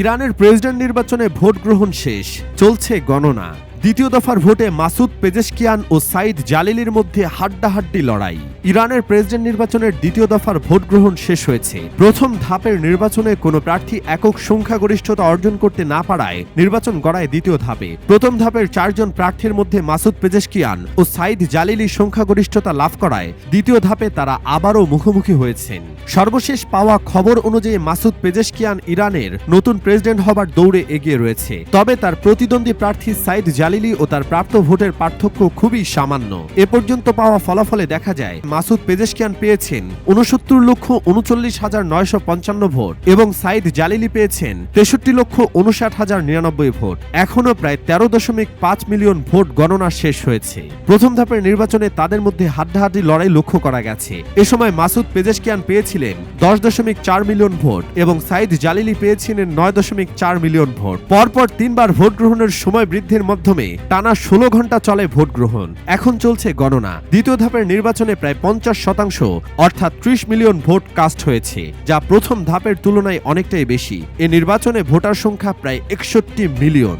ইরানের প্রেসিডেন্ট নির্বাচনে ভোট গ্রহণ শেষ চলছে গণনা। দ্বিতীয় দফার ভোটে মাসুদ পেজেশকিয়ান ও সাইদ জালিলির মধ্যে হাড্ডাহাড্ডি লড়াই। ইরানের প্রেসিডেন্ট নির্বাচনের দ্বিতীয় দফার ভোট গ্রহণ শেষ হয়েছে। প্রথম ধাপের নির্বাচনে কোনো প্রার্থী একক সংখ্যাগরিষ্ঠতা অর্জন করতে না পারায় নির্বাচন গড়ায় দ্বিতীয় ধাপে। প্রথম ধাপের চারজন প্রার্থীর মধ্যে মাসুদ পেজেশকিয়ান ও সাইদ জালিলি সংখ্যাগরিষ্ঠতা লাভ করায় দ্বিতীয় ধাপে তারা আবারও মুখোমুখি হয়েছেন। সর্বশেষ পাওয়া খবর অনুযায়ী মাসুদ পেজেশকিয়ান ইরানের নতুন প্রেসিডেন্ট হবার দৌড়ে এগিয়ে রয়েছে। তবে তার প্রতিদ্বন্দ্বী প্রার্থী সাইদ জালিলি ও তার প্রাপ্ত ভোটের পার্থক্য খুবই সামান্য। এ পর্যন্ত পাওয়া ফলাফলে দেখা যায়, মাসুদ পেজেশকিয়ান পেয়েছেন উনসত্তর লক্ষ উনচল্লিশ হাজার নয়শো পঞ্চান্ন ভোট এবং সাইদ জালিলি পেয়েছেন তেষট্টি লক্ষ উনষাট হাজার নিরানব্বই ভোট। এখনও প্রায় তেরো দশমিক পাঁচ মিলিয়ন ভোট গণনা শেষ হয়েছে। প্রথম ধাপের নির্বাচনে তাদের মধ্যে হাড্ডাহাড্ডি লড়াই লক্ষ্য করা গেছে। এ সময় মাসুদ পেজেশকিয়ান পেয়েছিলেন দশ দশমিক চার মিলিয়ন ভোট এবং সাইদ জালিলি পেয়েছিলেন নয় দশমিক চার মিলিয়ন ভোট। পরপর তিনবার ভোট গ্রহণের সময় বৃদ্ধির মাধ্যমে টানা ষোলো ঘণ্টা চলে ভোট গ্রহণ। এখন চলছে গণনা। দ্বিতীয় ধাপের নির্বাচনে প্রায় পঞ্চাশ শতাংশ, অর্থাৎ ত্রিশ মিলিয়ন ভোট কাস্ট হয়েছে, যা প্রথম ধাপের তুলনায় অনেকটাই বেশি। এ নির্বাচনে ভোটার সংখ্যা প্রায় একষট্টি মিলিয়ন।